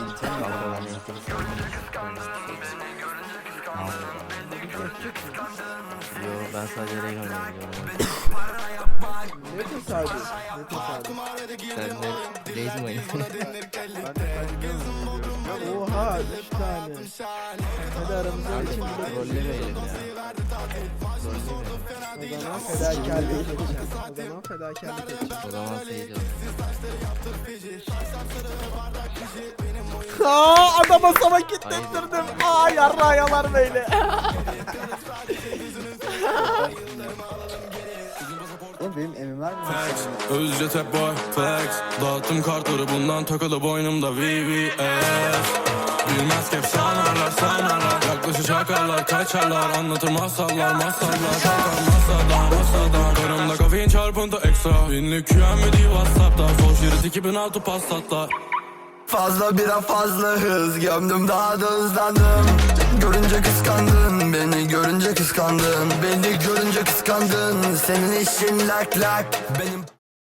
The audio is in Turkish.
eğitim mi aldı olan eğitim? Yo ben sadece Reagan oynuyorum. Ne tesadüf. Ne tesadüf. Sen de Blaze mi? Oha 3 tane. Hadi aramızda için bile rollemeyelim ya. Rollemeyelim. O zaman fedakarlık. O zaman fedakarlık. O zaman seyirci. Aa adama sana kilitlettirdim. Aa yarra yalar böyle. Oğlum benim emim var mı? Flex, Özce tep boy flex Dağıttım kartları bundan takılı boynumda VVS Bilmez ki hep sanarlar sanarlar. Yaklaşır çakarlar kaçarlar. Anlatır masallar masallar. Kalkar masada masada Karımda kafein çarpıntı ekstra. Binlik QMD Whatsapp'ta Sol şerit 2006 Passat'lar Fazla bira fazla hız Gömdüm daha da hızlandım. Görünce kıskandın Beni görünce kıskandın. Beni görünce kıskandın Senin işin lak lak. Benim